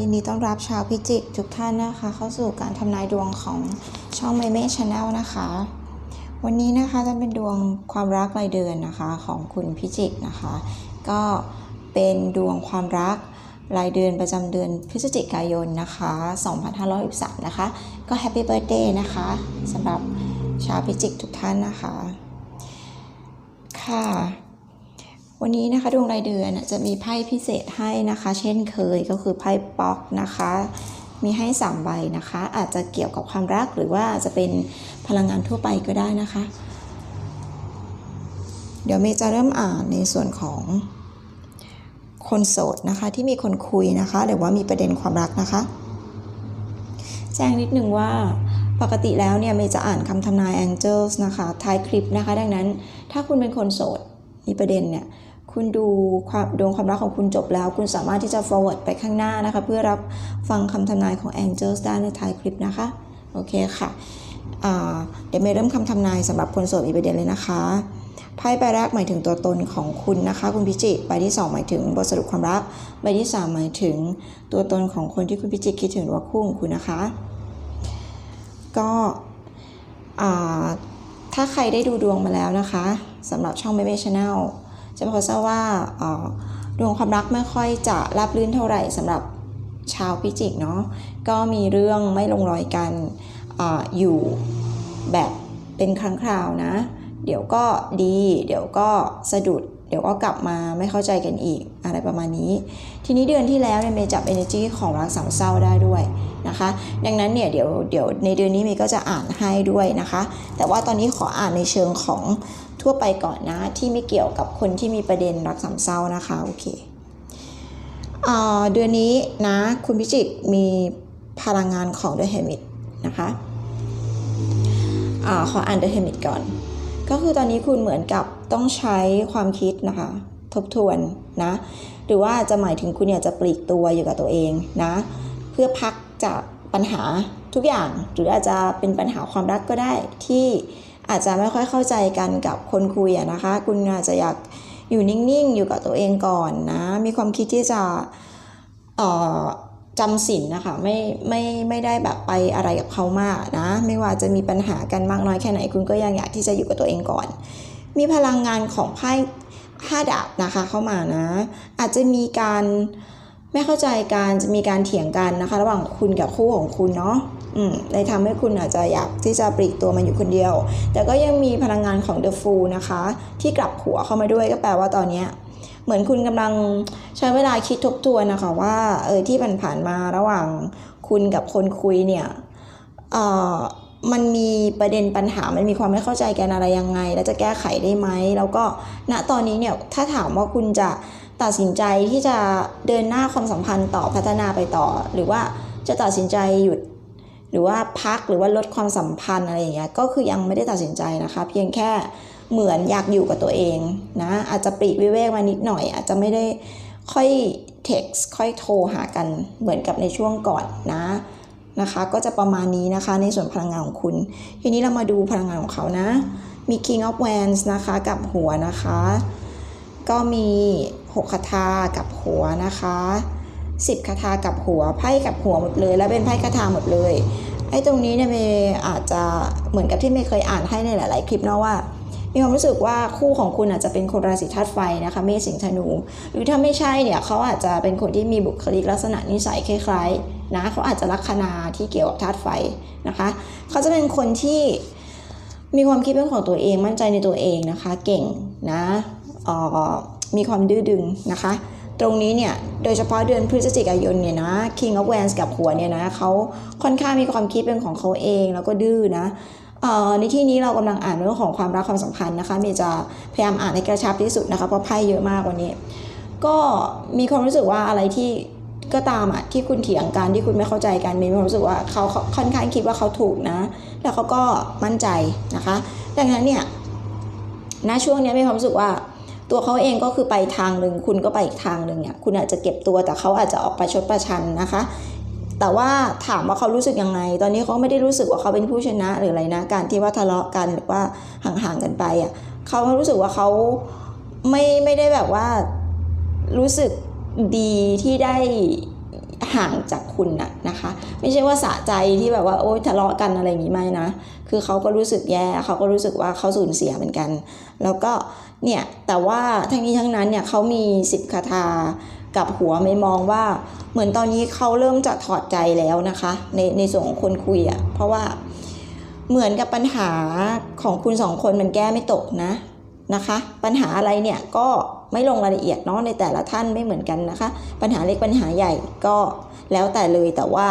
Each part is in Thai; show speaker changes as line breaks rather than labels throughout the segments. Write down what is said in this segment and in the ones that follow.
ยินดีต้อนรับชาวพิจิกทุกท่านนะคะ เข้าสู่การทำนายดวงของช่องเมเม่ชาแนลนะคะ วันนี้นะคะจะเป็นดวงความรักรายเดือนนะคะของคุณพิจิกนะคะ ก็เป็นดวงความรักรายเดือนประจำเดือนพฤศจิกายนนะคะ2563นะคะ ก็แฮปปี้เบิร์ดเดย์นะคะสำหรับชาวพิจิกทุกท่านนะคะ ค่ะ วันนี้นะคะดวงรายเดือนจะมีไพ่พิเศษให้นะคะ เช่นเคยก็คือไพ่ป๊อกนะคะ มีให้3ใบนะคะ อาจจะเกี่ยวกับความรักหรือว่าจะเป็นพลังงานทั่วไปก็ได้นะคะ เดี๋ยวเมย์จะเริ่มอ่านในส่วนของคนโสดนะคะที่มีคนคุยนะคะ หรือว่ามีประเด็นความรักนะคะ แจ้งนิดนึงว่าปกติแล้วเนี่ยเมย์จะอ่านคำทำนาย Angels นะคะท้ายคลิปนะคะ ดังนั้นถ้าคุณเป็นคนโสดมีประเด็นเนี่ย คุณดูความดวงความรักของคุณจบแล้ว คุณสามารถที่จะ forward ไปข้างหน้านะคะ เพื่อรับฟังคำทำนายของ Angels ได้ในท้ายคลิปนะคะ โอเคค่ะเดี๋ยวเมย์เริ่มคำทำนายสำหรับคนโสดมีประเด็นเลยนะคะไพ่ใบแรกหมายถึงตัวตนของคุณนะคะ คุณพิจิใบที่ 2 หมายถึงบทสรุปความรักใบที่ 3 หมายถึงตัวตนของคนที่คุณพิจิคิดถึงหรือว่าคู่ของคุณนะคะ ก็ถ้าใครได้ดูดวงมาแล้วนะคะสำหรับช่อง m ม m ช Channel จะพอทราบว่าเอ่อดวงความรักไม่ค่อยจะราบรื่นเท่าไหร่สำหรับชาวพิจิกเนาะก็มีเรื่องไม่ลงรอยกันออยู่แบบเป็นครั้งคราวนะ เดี๋ยวก็ดี เดี๋ยวก็สะดุด เดี๋ยวก็กลับมาไม่เข้าใจกันอีกอะไรประมาณนี้ ทีนี้เดือนที่แล้วเนี่ยเมย์จับ energy ของรักสามเศร้าได้ด้วยนะคะ ดังนั้นเนี่ยเดี๋ยวเดี๋ยวในเดือนนี้เมย์ก็จะอ่านให้ด้วยนะคะ แต่ว่าตอนนี้ขออ่านในเชิงของ ทั่วไปก่อนนะ ที่ไม่เกี่ยวกับคนที่มีประเด็นรักสามเศร้านะคะโอเคอ่าเดือนนี้นะคุณพิจิกมีพลังงานของ The Hermit นะคะอขออ่าน The Hermit ก่อน ก็คือตอนนี้คุณเหมือนกับต้องใช้ความคิดนะคะ ทบทวนนะ หรือว่าจะหมายถึงคุณอยากจะปลีกตัวอยู่กับตัวเองนะ เพื่อพักจากปัญหาทุกอย่าง หรืออาจจะเป็นปัญหาความรักก็ได้ที่ อาจจะไม่ค่อยเข้าใจกันกับคนคุยนะคะ คุณอาจจะอยากอยู่นิ่งๆ อยู่กับตัวเองก่อนนะ มีความคิดที่จะจำสินนะคะ ไม่ไม่ไม่ได้แบบไปอะไรกับเขามากนะ ไม่ว่าจะมีปัญหากันมากน้อยแค่ไหน คุณก็ยังอยากที่จะอยู่กับตัวเองก่อน มีพลังงานของไพ่ห้าดาบนะคะเข้ามานะ อาจจะมีการไม่เข้าใจกันจะมีการเถียงกันนะคะ ระหว่างคุณกับคู่ของคุณเนาะ อืมเลยทำให้คุณอาจจะอยากที่จะปลีกตัวมาอยู่คนเดียว แต่ก็ยังมีพลังงานของ The Fool นะคะ ที่กลับหัวเข้ามาด้วยก็แปลว่าตอนเนี้ยเหมือนคุณกำลังใช้เวลาคิดทบทวนนะคะว่าเออที่ผ่านๆมาระหว่างคุณกับคนคุยเนี่ยเอ่อมันมีประเด็นปัญหา มันมีความไม่เข้าใจกันอะไรยังไง แล้วจะแก้ไขได้ไหม แล้วก็ณตอนนี้เนี่ยถ้าถามว่าคุณจะตัดสินใจที่จะเดินหน้าความสัมพันธ์ต่อพัฒนาไปต่อ หรือว่าจะตัดสินใจหยุด หรือว่าพักหรือว่าลดความสัมพันธ์อะไรอย่างเงี้ยก็คือยังไม่ได้ตัดสินใจนะคะ เพียงแค่เหมือนอยากอยู่กับตัวเองนะอาจจะปลีกวิเวกมานิดหน่อย อาจจะไม่ได้ค่อย text ค่อยโทรหากันเหมือนกับในช่วงก่อนนะนะคะ ก็จะประมาณนี้นะคะในส่วนพลังงานของคุณ ทีนี้เรามาดูพลังงานของเขานะ มี King of Wands นะคะกับหัวนะคะ ก็มี6คาถากับหัวนะคะ 10คาถากับหัวไพ่กับหัวหมดเลย แล้วเป็นไพ่คาถาหมดเลยไอ้ตรงนี้เนี่ยเมย์อาจจะเหมือนกับที่เมย์เคยอ่านให้ในหลาย ๆ คลิปเนาะว่ามีความรู้สึกว่าคู่ของคุณอาจจะเป็นคนราศีธาตุไฟนะคะเมษสิงห์ธนู หรือถ้าไม่ใช่เนี่ยเขาอาจจะเป็นคนที่มีบุคลิกลักษณะนิสัยคล้ายๆนะเขาอาจจะลัคนาที่เกี่ยวกับธาตุไฟนะคะเขาจะเป็นคนที่มีความคิดเป็นของตัวเองมั่นใจในตัวเองนะคะ เก่งนะออมีความดื้อดึงนะคะ ตรงนี้เนี่ยโดยเฉพาะเดือนพฤศจิกายนเนี่ยนะ King of Wands กับหัวเนี่ยนะเขาค่อนข้างมีความคิดเป็นของเขาเองแล้วก็ดื้อนะในที่นี้เรากำลังอ่านเรื่องของความรักความสัมพันธ์นะคะเมย์จะพยายามอ่านให้กระชับที่สุดนะคะเพราะไพ่เยอะมากวันนี้ ก็มีความรู้สึกว่าอะไรที่ก็ตามอะที่คุณเถียงกันที่คุณไม่เข้าใจกันมีความรู้สึกว่าเขาค่อนข้างคิดว่าเขาถูกนะ แล้วเขาก็มั่นใจนะคะ ดังนั้นเนี่ยณช่วงนี้มีความรู้สึกว่า ตัวเขาเองก็คือไปทางหนึ่งคุณก็ไปอีกทางหนึ่งเนี่ยคุณอาจจะเก็บตัวแต่เขาอาจจะออกไปชดประชันนะคะ แต่ว่าถามว่าเขารู้สึกยังไง ตอนนี้เขาไม่ได้รู้สึกว่าเขาเป็นผู้ชนะหรืออะไรนะ การที่ว่าทะเลาะกันหรือว่าห่างๆกันไปอะเขารู้สึกว่าเขาไม่ไม่ได้แบบว่ารู้สึกดีที่ได้ห่างจากคุณน่ะนะคะ ไม่ใช่ว่าสะใจที่แบบว่าโอ๊ยทะเลาะกันอะไรอย่างนี้ไม่นะ คือเขาก็รู้สึกแย่เขาก็รู้สึกว่าเขาสูญเสียเหมือนกัน แล้วก็ เนี่ยแต่ว่าทั้งนี้ทั้งนั้นเนี่ยเขามีสิบคาถากับหัวไม่มองว่าเหมือนตอนนี้เขาเริ่มจะถอดใจแล้วนะคะ ในในส่วนของคนคุยอะ่ะเพราะว่าเหมือนกับปัญหาของคุณสองคนมันแก้ไม่ตกนะนะคะ ปัญหาอะไรเนี่ยก็ไม่ลงรายละเอียดเนาะในแต่ละท่านไม่เหมือนกันนะคะ ปัญหาเล็กปัญหาใหญ่ก็แล้วแต่เลยแต่ว่า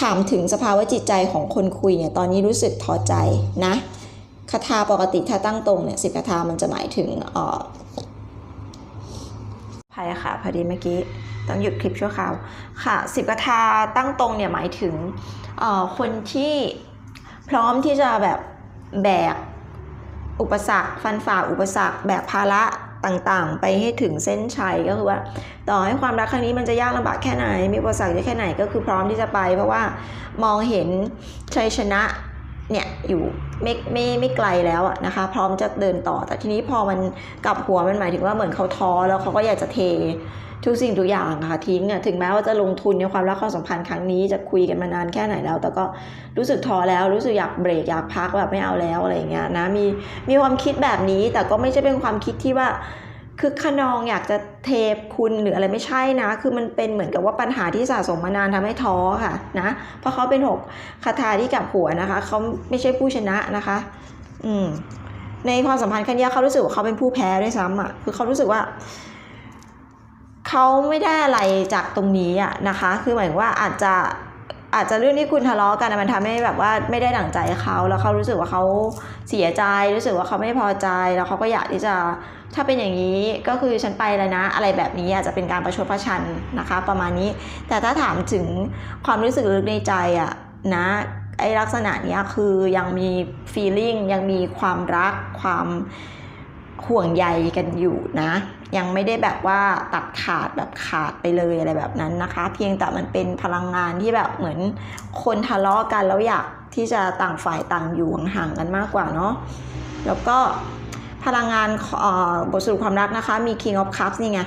ถามถึงสภาวะจิตใจของคนคุยเนี่ยตอนนี้รู้สึกท้อใจนะ คาถาปกติถ้าตั้งตรงเนี่ยสิบคาถามันจะหมายถึงออภัยค่ะพอดีเมื่อกี้ต้องหยุดคลิปชั่วคราวค่ะสิบคาถาตั้งตรงเนี่ยหมายถึงคนที่พร้อมที่จะแบบแบกอุปสรรคฟันฝ่าอุปสรรคแบกภาระต่างๆ ไปให้ถึงเส้นชัยก็คือว่าต่อให้ความรักครั้งนี้มันจะยากลำบากแค่ไหน มีอุปสรรคเยอะแค่ไหนก็คือพร้อมที่จะไป เพราะว่ามองเห็นชัยชนะ เนี่ยอยู่ไม่ไม่ไม่ไกลแล้วอะนะคะ พร้อมจะเดินต่อ แต่ทีนี้พอมันกลับหัวมันหมายถึงว่าเหมือนเขาท้อแล้วเขาก็อยากจะเททุกสิ่งทุกอย่างค่ะทิ้งอะถึงแม้ว่าจะลงทุนในความรักความสัมพันธ์ครั้งนี้จะคุยกันมานานแค่ไหนแล้ว แต่ก็รู้สึกท้อแล้วรู้สึกอยากเบรกอยากพักแบบไม่เอาแล้วอะไรเงี้ยนะมีมีความคิดแบบนี้แต่ก็ไม่ใช่เป็นความคิดที่ว่า คือขนองอยากจะเทปคุณหรืออะไรไม่ใช่นะ คือมันเป็นเหมือนกับว่าปัญหาที่สะสมมานานทำให้ท้อค่ะนะเพราะเขาเป็นหกคาถาที่กับหัวนะคะเขาไม่ใช่ผู้ชนะนะคะ อืมในความสัมพันธ์ครั้งนี้เขารู้สึกว่าเขาเป็นผู้แพ้ด้วยซ้ำอะคือเขารู้สึกว่าเขาไม่ได้อะไรจากตรงนี้อะนะคะ คือหมายว่าอาจจะ อาจจะเรื่องที่คุณทะเลาะกันมันทำให้แบบว่าไม่ได้ดั่งใจเขาแล้วเขารู้สึกว่าเขาเสียใจ รู้สึกว่าเขาไม่พอใจแล้วเขาก็อยากที่จะถ้าเป็นอย่างนี้ก็คือฉันไปแล้วนะ อะไรแบบนี้อาจจะเป็นการประชดประชันนะคะ ประมาณนี้ แต่ถ้าถามถึงความรู้สึกลึกในใจอะนะไอลักษณะเนี้ยคือยังมี feeling ยังมีความรักความ ห่วงใยกันอยู่นะ ยังไม่ได้แบบว่าตัดขาดแบบขาดไปเลยอะไรแบบนั้นนะคะ เพียงแต่มันเป็นพลังงานที่แบบเหมือนคนทะเลาะกันแล้วอยากที่จะต่างฝ่ายต่างอยู่ห่างๆกันมากกว่าเนาะแล้วก็พลังงานเอ่อบทสรุปความรักนะคะ มี King of Cups นี่ไง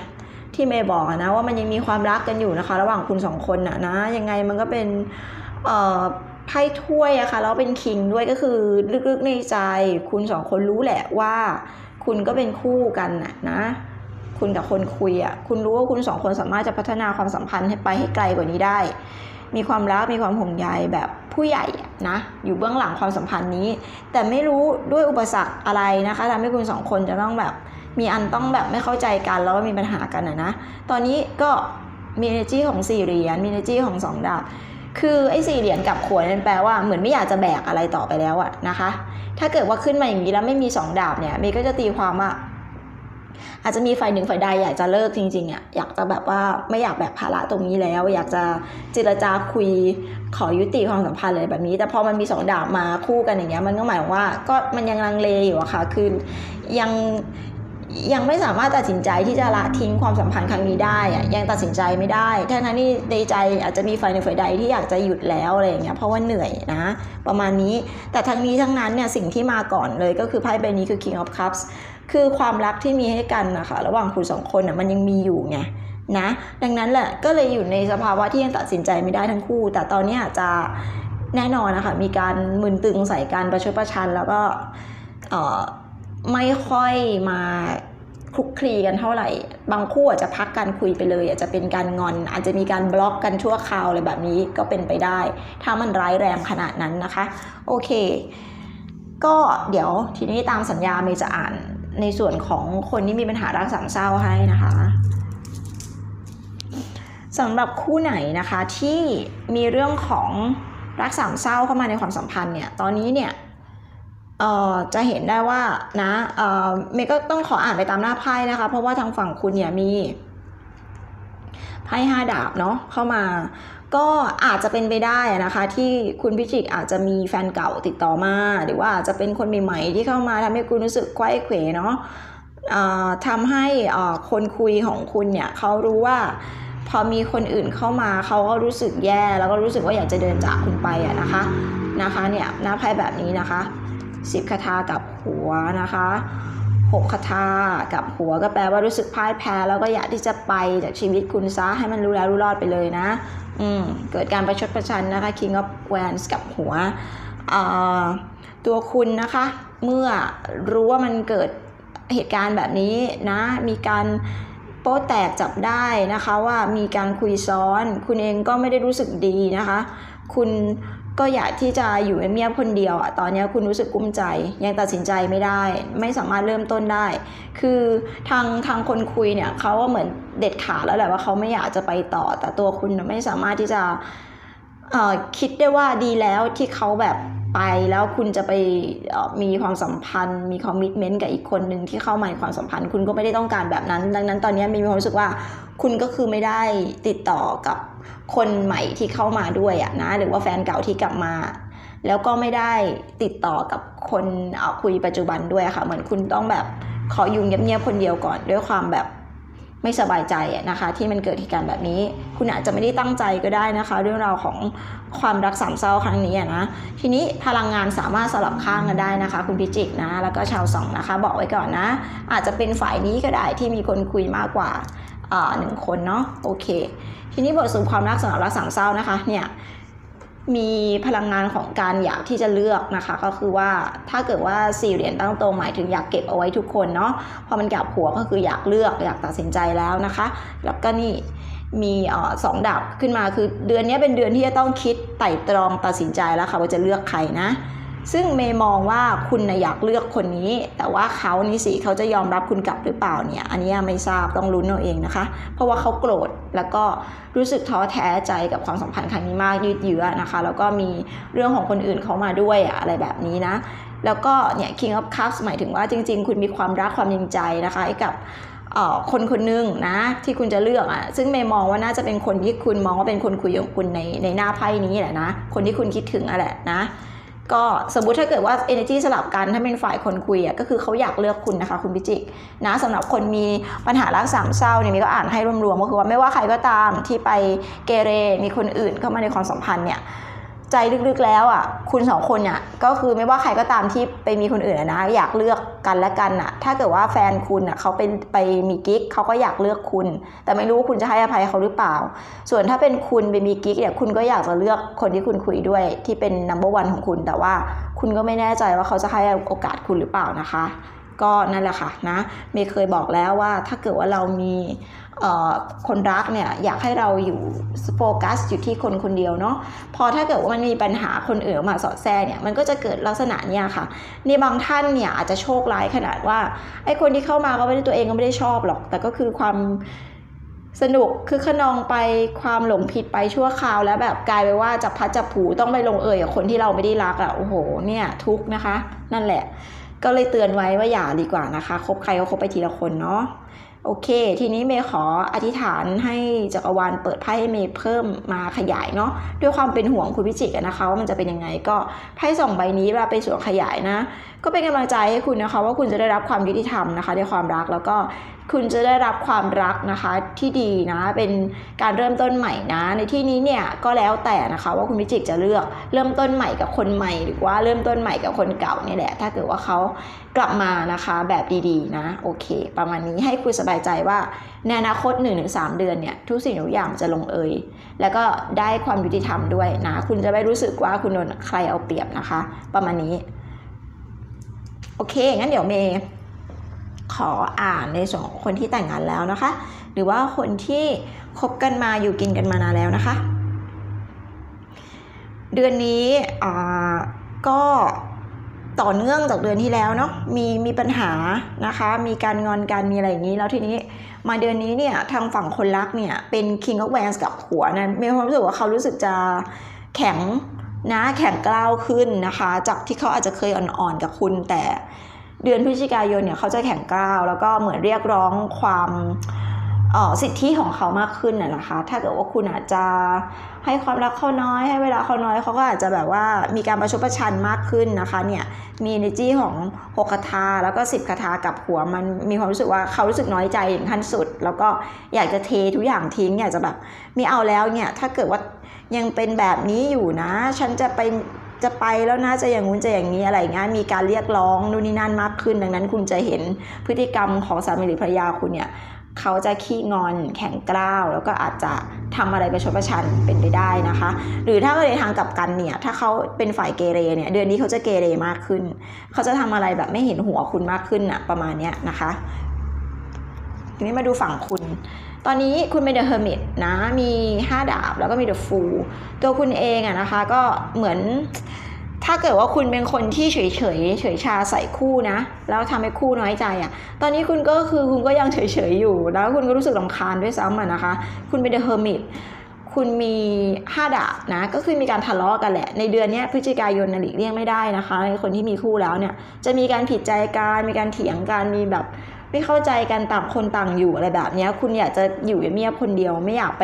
ที่เมย์บอกนะว่ามันยังมีความรักกันอยู่นะคะ ระหว่างคุณสองคนอะนะยังไงมันก็เป็นไพ่ถ้วยอะค่ะแล้วเป็นคิงด้วยก็คือลึกๆในใจคุณสองคนรู้แหละว่า คุณก็เป็นคู่กันนะนะ คุณกับคนคุยอะคุณรู้ว่าคุณสองคนสามารถจะพัฒนาความสัมพันธ์ให้ไปให้ไกลกว่านี้ได้ มีความรักมีความห่วงใยแบบผู้ใหญ่นะ อยู่เบื้องหลังความสัมพันธ์นี้ แต่ไม่รู้ด้วยอุปสรรคอะไรนะคะทำให้คุณสองคนจะต้องแบบมีอันต้องแบบไม่เข้าใจกันแล้วก็มีปัญหากันนะนะ ตอนนี้ก็มี energy ของสี่เหรียญมี energy ของสองดาบ คือไอ้สี่เหรียญกับขวดนั่นแปลว่าเหมือนไม่อยากจะแบกอะไรต่อไปแล้วอะนะคะ ถ้าเกิดว่าขึ้นมาอย่างนี้แล้วไม่มีสองดาบเนี่ยเมย์ก็จะตีความว่าอาจจะมีฝ่ายหนึ่งฝ่ายใดอยากจะเลิกจริงๆอะอยากจะแบบว่าไม่อยากแบกภาระตรงนี้แล้ว อยากจะเจรจาคุยขอยุติความสัมพันธ์อะไรแบบนี้ แต่พอมันมีสองดาบมาคู่กันอย่างเงี้ยมันก็หมายว่าก็มันยังลังเลอยู่อะค่ะคือยัง ยังไม่สามารถตัดสินใจที่จะละทิ้งความสัมพันธ์ครั้งนี้ได้อะยังตัดสินใจไม่ได้ทั้งนั้นที่ในใจอาจจะมีฝ่ายหนึ่งฝ่ายใดที่อยากจะหยุดแล้วอะไรอย่างเงี้ยเพราะว่าเหนื่อยนะประมาณนี้แต่ทั้งนี้ทั้งนั้นเนี่ยสิ่งที่มาก่อนเลยก็คือไพ่ใบนี้คือ King of Cups คือความรักที่มีให้กันนะคะระหว่างคุณสองคนน่ะมันยังมีอยู่ไงนะดังนั้นแหละก็เลยอยู่ในสภาวะที่ยังตัดสินใจไม่ได้ทั้งคู่ แต่ตอนนี้อาจจะแน่นอนนะคะมีการมึนตึงใส่การประชดประชันแล้วก็เอ่อ ไม่ค่อยมาคลุกคลีกันเท่าไหร่ บางคู่อาจจะพักการคุยไปเลย อาจจะเป็นการงอน อาจจะมีการบล็อกกันชั่วคราวอะไรแบบนี้ก็เป็นไปได้ ถ้ามันร้ายแรงขนาดนั้นนะคะ โอเค ก็เดี๋ยวทีนี้ตามสัญญาเมย์จะอ่านในส่วนของคนที่มีปัญหารักสามเศร้าให้นะคะสำหรับคู่ไหนนะคะที่มีเรื่องของรักสามเศร้าเข้ามาในความสัมพันธ์เนี่ย ตอนนี้เนี่ย เอ่อจะเห็นได้ว่านะเอ่อเมย์ก็ต้องขออ่านไปตามหน้าไพ่นะคะ เพราะว่าทางฝั่งคุณเนี่ยมีไพ่ห้าดาบเนาะเข้ามา ก็อาจจะเป็นไปได้นะคะ ที่คุณพิจิกอาจจะมีแฟนเก่าติดต่อมา หรือว่าอาจจะเป็นคนใหม่ๆที่เข้ามาทำให้คุณรู้สึกไขว้เขวเนาะทำให้คนคุยของคุณเนี่ยเขารู้ว่าพอมีคนอื่นเข้ามาเขาก็รู้สึกแย่ แล้วก็รู้สึกว่าอยากจะเดินจากคุณไปอะนะคะนะคะเนี่ยหน้าไพ่แบบนี้นะคะ สิบคาถากับหัวนะคะหกคาถากับหัวก็แปลว่ารู้สึกพ่ายแพ้แล้วก็อยากที่จะไปจากชีวิตคุณซะให้มันรู้แล้วรู้รอดไปเลยนะ อืมเกิดการประชดประชันนะคะ King of Wands กับหัวตัวคุณนะคะ เมื่อรู้ว่ามันเกิดเหตุการณ์แบบนี้นะ มีการโป๊แตกจับได้นะคะว่ามีการคุยซ้อน คุณเองก็ไม่ได้รู้สึกดีนะคะ คุณ ก็อยากที่จะอยู่เงียบๆคนเดียวอะตอนนี้คุณรู้สึกกุ้มใจ ยังตัดสินใจไม่ได้ ไม่สามารถเริ่มต้นได้ คือทางทางคนคุยเนี่ยเขาก็เหมือนเด็ดขาดแล้วแหละว่าเขาไม่อยากจะไปต่อ แต่ตัวคุณไม่สามารถที่จะคิดได้ว่าดีแล้วที่เขาแบบไปแล้วคุณจะไปมีความสัมพันธ์ มีคอมมิชเมนต์กับอีกคนหนึ่งที่เข้ามาในความสัมพันธ์ คุณก็ไม่ได้ต้องการแบบนั้น ดังนั้นตอนนี้มีความรู้สึกว่า คุณก็คือไม่ได้ติดต่อกับคนใหม่ที่เข้ามาด้วยอะนะ หรือว่าแฟนเก่าที่กลับมา แล้วก็ไม่ได้ติดต่อกับคนเอ่อคุยปัจจุบันด้วยค่ะ เหมือนคุณต้องแบบขออยู่เงียบๆคนเดียวก่อนด้วยความแบบไม่สบายใจนะคะ ที่มันเกิดเหตุการณ์แบบนี้ คุณอาจจะไม่ได้ตั้งใจก็ได้นะคะ เรื่องราวของความรักสามเศร้าครั้งนี้อะนะทีนี้พลังงานสามารถสลับข้างกันได้นะคะ คุณพิจิกนะ แล้วก็ชาวสองนะคะ บอกไว้ก่อนนะ อาจจะเป็นฝ่ายนี้ก็ได้ที่มีคนคุยมากกว่า หนึ่งคนเนาะโอเค ทีนี้บทสรุปความรักสำหรับรักสามเศร้านะคะเนี่ยมีพลังงานของการอยากที่จะเลือกนะคะ ก็คือว่าถ้าเกิดว่าสี่เหรียญตั้งตรงหมายถึงอยากเก็บเอาไว้ทุกคนเนาะพอมันกลับหัวก็คืออยากเลือกอยากตัดสินใจแล้วนะคะ แล้วก็นี่มีอสองดาบขึ้นมาคือเดือนนี้เป็นเดือนที่จะต้องคิดไต่ตรองตัดสินใจแล้วค่ะว่าจะเลือกใครนะ ซึ่งเมย์มองว่าคุณนะอยากเลือกคนนี้ แต่ว่าเขานี่สิเขาจะยอมรับคุณกลับหรือเปล่าเนี่ยอันนี้ไม่ทราบต้องลุ้นเอาเองนะคะ เพราะว่าเขาโกรธแล้วก็รู้สึกท้อแท้ใจกับความสัมพันธ์ครั้งนี้มากยืดเยื้อนะคะ แล้วก็มีเรื่องของคนอื่นเข้ามาด้วยอะอะไรแบบนี้นะ แล้วก็เนี่ย King of Cups หมายถึงว่าจริง ๆ คุณมีความรักความจริงใจนะคะให้กับคนคนหนึ่งนะที่คุณจะเลือกอะซึ่งเมย์มองว่าน่าจะเป็นคนที่คุณมองว่าเป็นคนคุยของคุณในในหน้าไพ่นี้แหละนะ คนที่คุณคิดถึงอะแหละนะ ก็สมมุติถ้าเกิดว่า energy สลับกันถ้าเป็นฝ่ายคนคุยอะก็คือเขาอยากเลือกคุณนะคะ คุณพิจิกนะสำหรับคนมีปัญหารักสามเศร้าเนี่ยมีก็อ่านให้รวมๆก็คือว่าไม่ว่าใครก็ตามที่ไปเกเรมีคนอื่นเข้ามาในความสัมพันธ์เนี่ย ใจลึกๆแล้วอะคุณสองคนเนี่ยก็คือไม่ว่าใครก็ตามที่ไปมีคนอื่นนะ อยากเลือกกันและกันอะ ถ้าเกิดว่าแฟนคุณอะเขาเป็นไปมีกิ๊กเขาก็อยากเลือกคุณ แต่ไม่รู้คุณจะให้อภัยเขาหรือเปล่า ส่วนถ้าเป็นคุณไปมีกิ๊กเนี่ยคุณก็อยากจะเลือกคนที่คุณคุยด้วยที่เป็น number one ของคุณ แต่ว่าคุณก็ไม่แน่ใจว่าเขาจะให้โอกาสคุณหรือเปล่านะคะ ก็นั่นแหละค่ะนะเมย์เคยบอกแล้วว่าถ้าเกิดว่าเรามีคนรักเนี่ยอยากให้เราอยู่โฟกัสอยู่ที่คนคนเดียวเนาะพอถ้าเกิดว่ามันมีปัญหาคนอื่นมาสอดแทรกเนี่ยมันก็จะเกิดลักษณะเนี่ยค่ะในบางท่านเนี่ยอาจจะโชคร้ายขนาดว่าไอ้คนที่เข้ามาก็ไม่ได้ตัวเองก็ไม่ได้ชอบหรอก แต่ก็คือความสนุกคือขนองไปความหลงผิดไปชั่วคราวแล้วแบบกลายไปว่าจับพัดจับผูต้องไปลงเอ่ยกับคนที่เราไม่ได้รักอะ่ะโอ้โหเนี่ยทุกนะคะ นั่นแหละ ก็เลยเตือนไว้ว่าอย่าดีกว่านะคะคบใครก็คบไปทีละคนเนาะโอเค ทีนี้เมย์ขออธิษฐานให้จักรวาลเปิดไพ่ให้เมย์เพิ่มมาขยายเนาะด้วยความเป็นห่วงคุณพิจิกนะคะว่ามันจะเป็นยังไงก็ไพ่สองใบนี้เวลาไปส่วนขยายนะ ก็เป็นกำลังใจให้คุณนะคะ ว่าคุณจะได้รับความยุติธรรมนะคะในความรักแล้วก็ คุณจะได้รับความรักนะคะที่ดีนะเป็นการเริ่มต้นใหม่นะ ในที่นี้เนี่ยก็แล้วแต่นะคะว่าคุณพิจิกจะเลือกเริ่มต้นใหม่กับคนใหม่ หรือว่าเริ่มต้นใหม่กับคนเก่านี่แหละ ถ้าเกิดว่าเขากลับมานะคะแบบดีๆนะโอเค ประมาณนี้ให้คุณสบายใจว่าในอนาคต 1-3 เดือนเนี่ยทุกสิ่งทุกอย่างจะลงเอยแล้วก็ได้ความยุติธรรมด้วยนะ คุณจะไม่รู้สึกว่าคุณโดนใครเอาเปรียบนะคะ ประมาณนี้ โอเค งั้นเดี๋ยวเมย์ ขออ่านในส่วนของคนที่แต่งงานแล้วนะคะ หรือว่าคนที่คบกันมาอยู่กินกันมานานแล้วนะคะ เดือนนี้ก็ต่อเนื่องจากเดือนที่แล้วเนาะมีมีปัญหานะคะ มีการงอนกันมีอะไรอย่างนี้แล้วทีนี้มาเดือนนี้เนี่ยทางฝั่งคนรักเนี่ยเป็น King of Wands กับหัวนะมีความรู้สึกว่าเขารู้สึกจะแข็งนะแข็งกล้าวขึ้นนะคะ จากที่เขาอาจจะเคยอ่อนๆกับคุณแต่ เดือนพฤศจิกายนเนี่ยเขาจะแข็งก้าว แล้วก็เหมือนเรียกร้องความออสิทธิของเขามากขึ้นน่ะนะคะ ถ้าเกิดว่าคุณอาจจะให้ความรักเขาน้อย ให้เวลาเขาน้อยเขาก็อาจจะแบบว่ามีการประชดประชันมากขึ้นนะคะเนี่ยมี energy ของ6คาถาแล้วก็ 10คาถากับหัวมันมีความรู้สึกว่าเขารู้สึกน้อยใจถึงขั้นสุด แล้วก็อยากจะเททุกอย่างทิ้งอยากจะแบบไม่เอาแล้วเนี่ยถ้าเกิดว่ายังเป็นแบบนี้อยู่นะ ฉันจะไป จะไปแล้วนะจะอย่างงู้นจะอย่างนี้อะไรอย่างเงี้ยมีการเรียกร้องนู่นนี่นั่นมากขึ้น ดังนั้นคุณจะเห็นพฤติกรรมของสามีหรือภรรยาคุณเนี่ยเขาจะขี้งอนแข็งกร้าว แล้วก็อาจจะทำอะไรประชดประชันเป็นไปได้นะคะ หรือถ้าในทางกลับกันเนี่ยถ้าเขาเป็นฝ่ายเกเรเนี่ยเดือนนี้เขาจะเกเรมากขึ้น เขาจะทำอะไรแบบไม่เห็นหัวคุณมากขึ้นอะประมาณเนี้ยนะคะ ทีนี้มาดูฝั่งคุณ ตอนนี้คุณเป็นเดอะเฮอร์มิตนะมี 5 ดาบแล้วก็มีเดอะฟูลตัวคุณเองอะนะคะก็เหมือนถ้าเกิดว่าคุณเป็นคนที่เฉยเฉยเฉยชาใส่คู่นะ แล้วทำให้คู่น้อยใจอะตอนนี้คุณก็คือคุณก็ยังเฉยเฉยอยู่ แล้วคุณก็รู้สึกลำคาญด้วยซ้ำอะนะคะ คุณเป็นเดอะเฮอร์มิตคุณมี5ดาบนะ ก็คือมีการทะเลาะกันแหละ ในเดือนนี้พฤศจิกายนนหลีกเลี่ยงไม่ได้นะคะ ในคนที่มีคู่แล้วเนี่ย จะมีการผิดใจกัน มีการเถียงกัน มีแบบ ไม่เข้าใจกันต่างคนต่างอยู่อะไรแบบนี้คุณอยากจะอยู่เงียบคนเดียว ไม่อยากไป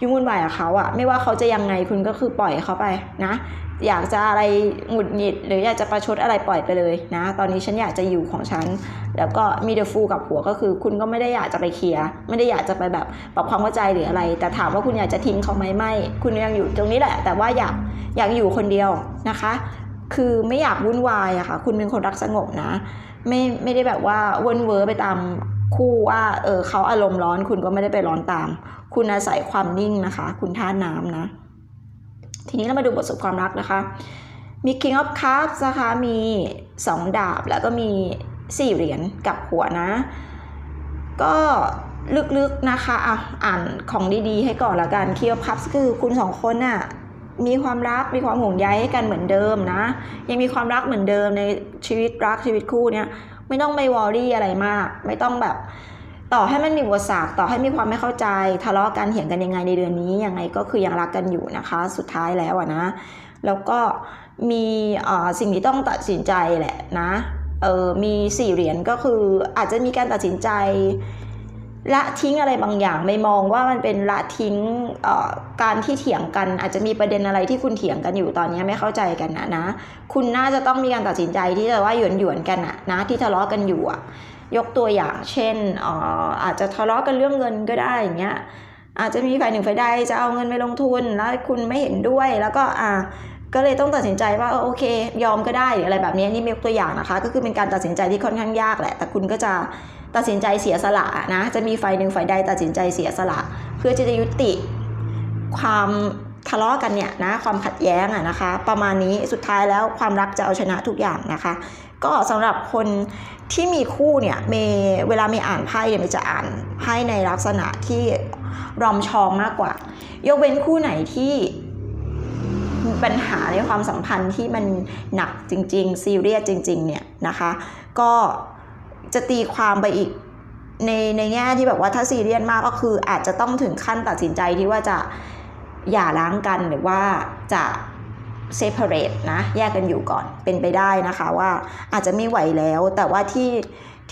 ยุ่งวุ่นวายกับเขาอะไม่ว่าเขาจะยังไงคุณก็คือปล่อยเขาไปนะ อยากจะอะไรหงุดหงิด หรืออยากจะประชดอะไรปล่อยไปเลยนะ ตอนนี้ฉันอยากจะอยู่ของฉัน แล้วก็มีเดอะฟูกับหัวก็คือ คุณก็ไม่ได้อยากจะไปเคลียร์ไม่ได้อยากจะไปแบบปรับความเข้าใจหรืออะไร แต่ถามว่าคุณอยากจะทิ้งเขาไหมไม่ คุณยังอยู่ตรงนี้แหละ แต่ว่าอยากอยากอยู่คนเดียวนะคะ คือไม่อยากวุ่นวายอะค่ะคุณเป็นคนรักสงบนะ ไม่ไม่ได้แบบว่าเวินเวอร์ไปตามคู่ว่าเออเขาอารมณ์ร้อนคุณก็ไม่ได้ไปร้อนตาม คุณอาศัยความนิ่งนะคะ คุณท่าน้ำนะ ทีนี้เรามาดูบทสรุปความรักนะคะ มี King of Cups นะคะ มี 2 ดาบแล้วก็มี 4 เหรียญกับหัวนะ ก็ลึกๆนะคะอะอ่านของดีๆ ให้ก่อนละกัน King of Cups คือคุณสองคนน่ะ มีความรักมีความห่วงใยให้กันเหมือนเดิมนะ ยังมีความรักเหมือนเดิมในชีวิตรักชีวิตคู่เนี่ยไม่ต้องไปวอรี่อะไรมาก ไม่ต้องแบบ ต่อให้มันมีอุปสรรคต่อให้มีความไม่เข้าใจทะเลาะกันเถียงกันยังไงในเดือนนี้ยังไงก็คือยังรักกันอยู่นะคะ สุดท้ายแล้วอะนะ แล้วก็มีอ่อสิ่งที่ต้องตัดสินใจแหละนะเออมีสี่เหรียญก็คืออาจจะมีการตัดสินใจ ละทิ้งอะไรบางอย่างไม่มองว่ามันเป็นละทิ้งการที่เถียงกัน อาจจะมีประเด็นอะไรที่คุณเถียงกันอยู่ตอนนี้ไม่เข้าใจกันนะนะ คุณน่าจะต้องมีการตัดสินใจที่จะว่าหยวนหยวนกันอะนะที่ทะเลาะกันอยู่อะยกตัวอย่าง เช่นอออาจจะทะเลาะกันเรื่องเงินก็ได้อย่างเงี้ยอาจจะมีฝ่ายหนึ่งฝ่ายใดจะเอาเงินไปลงทุนแล้วคุณไม่เห็นด้วยแล้วก็อ่า ก็เลยต้องตัดสินใจว่าโอเค ยอมก็ได้หรืออะไรแบบนี้นี่มียกตัวอย่างนะคะ ก็คือเป็นการตัดสินใจที่ค่อนข้างยากแหละ แต่คุณก็จะตัดสินใจเสียสละนะ จะมีฝ่ายหนึ่งฝ่ายใดตัดสินใจเสียสละ เพื่อที่จะยุติความทะเลาะกันเนี่ยนะความขัดแย้งอะนะคะ ประมาณนี้สุดท้ายแล้วความรักจะเอาชนะทุกอย่างนะคะ ก็สำหรับคนที่มีคู่เนี่ยเมเวลาเมอ่านไพ่เนี่ยเมจะอ่านไพ่ในลักษณะที่รอมชอมมากกว่า ยกเว้นคู่ไหนที่ ปัญหาในความสัมพันธ์ที่มันหนักจริง ๆ ซีเรียสจริง ๆ เนี่ยนะคะ ก็จะตีความไปอีกในในแง่ที่แบบว่าถ้าซีเรียสมากก็คืออาจจะต้องถึงขั้นตัดสินใจที่ว่าจะหย่าร้างกันหรือว่าจะ separate นะแยกกันอยู่ก่อนเป็นไปได้นะคะว่าอาจจะไม่ไหวแล้ว แต่ว่าที่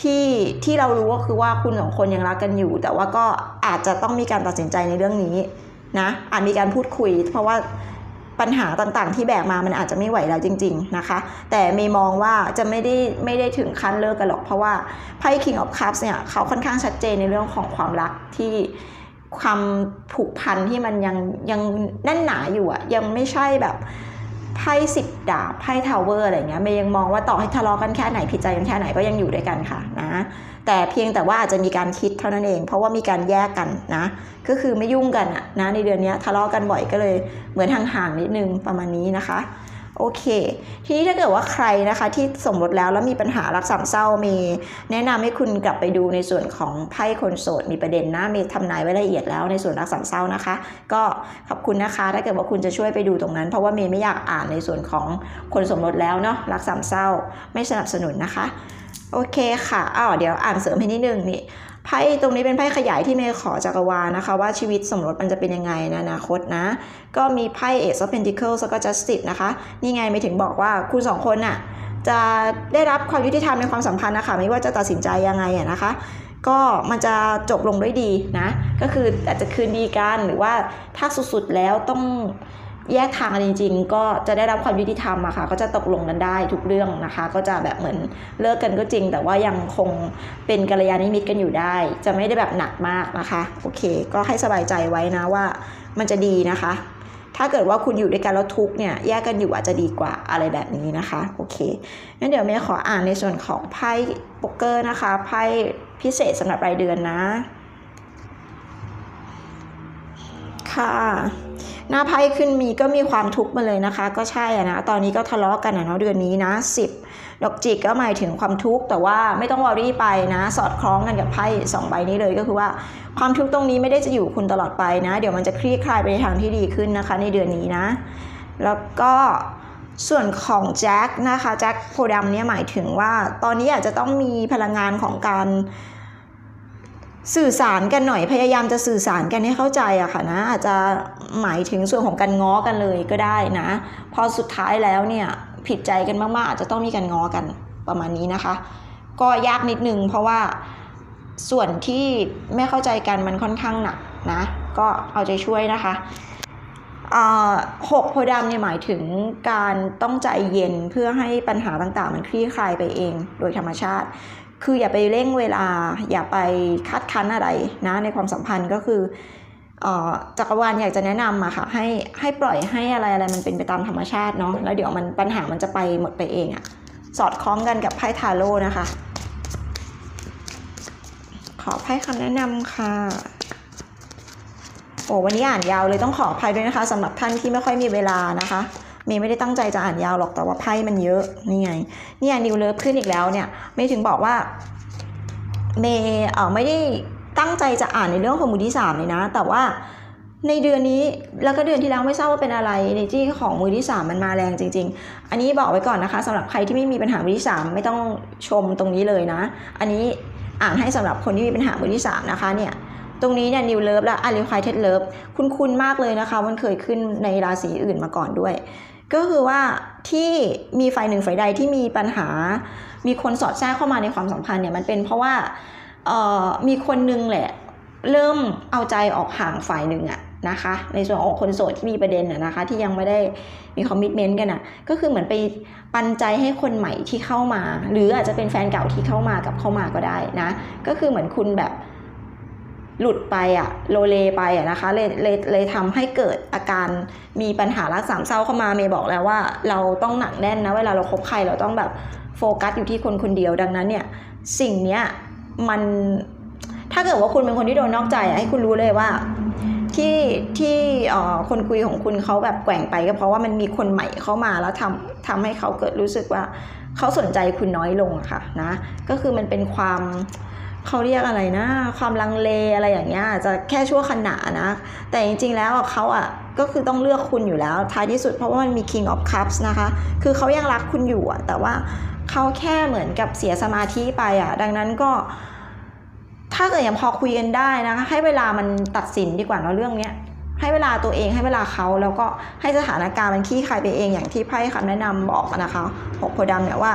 ที่ที่เรารู้ก็คือว่าคุณสองคนยังรักกันอยู่ แต่ว่าก็อาจจะต้องมีการตัดสินใจในเรื่องนี้นะอาจมีการพูดคุย เพราะว่า ปัญหาต่างๆ ที่แบกมามันอาจจะไม่ไหวแล้วจริง ๆนะคะ แต่เมย์มองว่าจะไม่ได้ไม่ได้ถึงขั้นเลิกกันหรอกเพราะว่าไพ่ King of Cups เนี่ยเขาค่อนข้างชัดเจนในเรื่องของความรักที่ความผูกพันที่มันยังยังแน่นหนาอยู่อะยังไม่ใช่แบบไพ่สิบดาบไพ่ทาวเวอร์อะไรเงี้ยเมย์ยังมองว่าต่อให้ทะเลาะกันแค่ไหนผิดใจกันแค่ไหนก็ยังอยู่ด้วยกันค่ะนะ แต่เพียงแต่ว่าอาจจะมีการคิดเท่านั้นเอง เพราะว่ามีการแยกกันนะ ก็คือไม่ยุ่งกันอะนะในเดือนนี้ทะเลาะกันบ่อยก็เลยเหมือนห่างๆนิดนึงประมาณนี้นะคะโอเค ทีนี้ถ้าเกิดว่าใครนะคะที่สมรสแล้วแล้วมีปัญหารักสามเศร้ามีแนะนำให้คุณกลับไปดูในส่วนของไพ่คนโสดมีประเด็นนะมีทำนายไว้ละเอียดแล้วในส่วนรักสามเศร้านะคะ ก็ขอบคุณนะคะ ถ้าเกิดว่าคุณจะช่วยไปดูตรงนั้น เพราะว่าเมย์ไม่อยากอ่านในส่วนของคนสมรสแล้วเนาะรักสามเศร้า ไม่สนับสนุนนะคะ โอเคค่ะอ้าวเดี๋ยวอ่านเสริมให้นิดนึงนี่ไพ่ตรงนี้เป็นไพ่ขยายที่เมย์ขอจักรวาลนะคะ ว่าชีวิตสมรสมันจะเป็นยังไงในอนาคตนะ ก็มีไพ่ Ace of Pentacles แล้วก็ Justice นะคะ นี่ไงไม่ถึงบอกว่าคุณสองคนน่ะจะได้รับความยุติธรรมในความสัมพันธ์นะคะไม่ว่าจะตัดสินใจยังไงอะนะคะ ก็มันจะจบลงด้วยดีนะ ก็คืออาจจะคืนดีกันหรือว่าถ้าสุดๆแล้วต้อง แยกทางกันจริง ๆ ก็จะได้รับความยุติธรรมอะค่ะ ก็จะตกลงกันได้ทุกเรื่องนะคะ ก็จะแบบเหมือนเลิกกันก็จริง แต่ว่ายังคงเป็นกัลยาณมิตรกันอยู่ได้ จะไม่ได้แบบหนักมากนะคะ โอเค ก็ให้สบายใจไว้นะว่ามันจะดีนะคะ ถ้าเกิดว่าคุณอยู่ด้วยกันแล้วทุกเนี่ยแยกกันอยู่อาจจะดีกว่าอะไรแบบนี้นะคะ โอเคงั้นเดี๋ยวเมย์ขออ่านในส่วนของไพ่โป๊กเกอร์นะคะไพ่พิเศษสำหรับรายเดือนนะ ค่ะ หน้าไพ่ขึ้นมีก็มีความทุกข์มาเลยนะคะ ก็ใช่อะนะ ตอนนี้ก็ทะเลาะกันอะเนาะเดือนนี้นะ10ดอกจิกก็หมายถึงความทุกข์แต่ว่าไม่ต้องวอรี่ไปนะ สอดคล้องกันกับไพ่สองใบนี้เลยก็คือว่าความทุกข์ตรงนี้ไม่ได้จะอยู่คุณตลอดไปนะ เดี๋ยวมันจะคลี่คลายไปในทางที่ดีขึ้นนะคะ ในเดือนนี้นะ แล้วก็ส่วนของแจ็คนะคะแจ็คโพธิ์ดำเนี่ยหมายถึงว่าตอนนี้อาจจะต้องมีพลังงานของการ สื่อสารกันหน่อยพยายามจะสื่อสารกันให้เข้าใจอะค่ะนะ อาจจะหมายถึงส่วนของการง้อกันเลยก็ได้นะ พอสุดท้ายแล้วเนี่ยผิดใจกันมากๆ อาจจะต้องมีการง้อกันประมาณนี้นะคะ ก็ยากนิดนึงเพราะว่าส่วนที่ไม่เข้าใจกันมันค่อนข้างหนักนะ ก็เอาใจช่วยนะคะหกโพธิ์ดำเนี่ยหมายถึงการต้องใจเย็นเพื่อให้ปัญหาต่างๆ มันคลี่คลายไปเองโดยธรรมชาติ คืออย่าไปเร่งเวลา อย่าไปคัดคั้นอะไรนะในความสัมพันธ์ก็คือเอ่อจักรวาลอยากจะแนะนำอะค่ะให้ให้ปล่อยให้อะไรอะไรมันเป็นไปตามธรรมชาติเนาะแล้วเดี๋ยวมันปัญหามันจะไปหมดไปเองอะสอดคล้องกันกับไพ่ทาโร่นะคะ ขอไพ่คำแนะนำค่ะโอ้วันนี้อ่านยาวเลยต้องขออภัยด้วยนะคะสำหรับท่านที่ไม่ค่อยมีเวลานะคะ เมย์ไม่ได้ตั้งใจจะอ่านยาวหรอกแต่ว่าไพ่มันเยอะนี่ไงเนี่ยนิวเลิฟขึ้นอีกแล้วเนี่ยเมย์ถึงบอกว่าเมย์เออไม่ได้ตั้งใจจะอ่านในเรื่องของมือที่สามเลยนะ แต่ว่าในเดือนนี้แล้วก็เดือนที่แล้วไม่ทราบว่าเป็นอะไรในที่ของมือที่สามมันมาแรงจริง ๆ อันนี้บอกไว้ก่อนนะคะสำหรับใครที่ไม่มีปัญหามือที่สามไม่ต้องชมตรงนี้เลยนะ อันนี้อ่านให้สำหรับคนที่มีปัญหามือที่สามนะคะเนี่ยตรงนี้เนี่ยนิวเลิฟและอาริคายเทดเลิฟคุ้นๆมากเลยนะคะ มันเคยขึ้นในราศีอื่นมาก่อนด้วย ก็คือว่าที่มีฝ่ายหนึ่งฝ่ายใดที่มีปัญหา มีคนสอดแทรกเข้ามาในความสัมพันธ์เนี่ยมันเป็นเพราะว่าเออมีคนนึงแหละเริ่มเอาใจออกห่างฝ่ายหนึ่งอะนะคะ ในส่วนของคนโสดที่มีประเด็นอะนะคะ ที่ยังไม่ได้มีคอมมิชเมนต์กันอะก็คือเหมือนไปปันใจให้คนใหม่ที่เข้ามา หรืออาจจะเป็นแฟนเก่าที่เข้ามากับเข้ามาก็ได้นะ ก็คือเหมือนคุณแบบ หลุดไปอะโลเลไปอะนะคะเลยเลยเลยทำให้เกิดอาการมีปัญหารักสามเศร้าเข้ามาเมย์บอกแล้วว่าเราต้องหนักแน่นนะเวลาเราคบใครเราต้องแบบโฟกัสอยู่ที่คนคนเดียวดังนั้นเนี่ยสิ่งเนี้ยมันถ้าเกิดว่าคุณเป็นคนที่โดนนอกใจอะให้คุณรู้เลยว่าที่ที่คนคุยของคุณเขาแบบแกว่งไปก็เพราะว่ามันมีคนใหม่เข้ามาแล้วทำทำให้เขาเกิดรู้สึกว่าเขาสนใจคุณน้อยลงอะค่ะนะก็คือมันเป็นความ เขาเรียกอะไรนะ ความลังเลอะไรอย่างเงี้ยจะแค่ชั่วขณะนะ แต่จริงๆแล้วเขาอะก็คือต้องเลือกคุณอยู่แล้วท้ายที่สุดเพราะว่ามันมี King of Cups นะคะ คือเขายังรักคุณอยู่แต่ว่าเขาแค่เหมือนกับเสียสมาธิไปอะ ดังนั้นก็ ถ้าเกิดยังพอคุยกันได้นะคะ ให้เวลามันตัดสินดีกว่าเนาะเรื่องเนี้ย ให้เวลาตัวเองให้เวลาเขาแล้วก็ให้สถานการณ์มันคลี่คลายไปเองอย่างที่ไพ่คำแนะนำบอกนะคะหกโพธิ์ดำเนี่ยว่า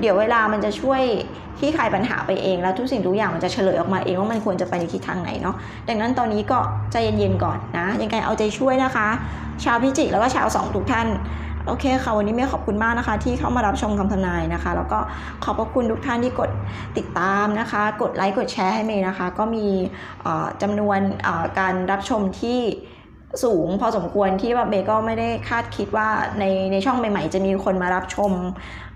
เดี๋ยวเวลามันจะช่วยคลี่คลายปัญหาไปเอง แล้วทุกสิ่งทุกอย่างมันจะเฉลยออกมาเองว่ามันควรจะไปในทิศทางไหนเนาะดังนั้นตอนนี้ก็ใจเย็นๆก่อนนะยังไงเอาใจช่วยนะคะ ชาวพิจิกแล้วก็ชาวสองทุกท่านโอเคค่ะ วันนี้เมย์ขอบคุณมากนะคะ ที่เข้ามารับชมคำทำนายนะคะ แล้วก็ขอบพระคุณทุกท่านที่กดติดตามนะคะ กดไลค์กดแชร์ให้เมย์นะคะ ก็มีจำนวนการรับชมที่ สูงพอสมควรที่แบบเมย์ก็ไม่ได้คาดคิดว่าในในช่องใหม่ ๆ จะมีคนมารับชม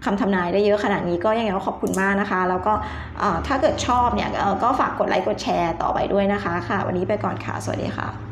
คำทำนายได้เยอะขนาดนี้ก็ยังไงก็ขอบคุณมากนะคะ แล้วก็ถ้าเกิดชอบเนี่ยก็ฝากกดไลค์กดแชร์ต่อไปด้วยนะคะค่ะ วันนี้ไปก่อนค่ะ สวัสดีค่ะ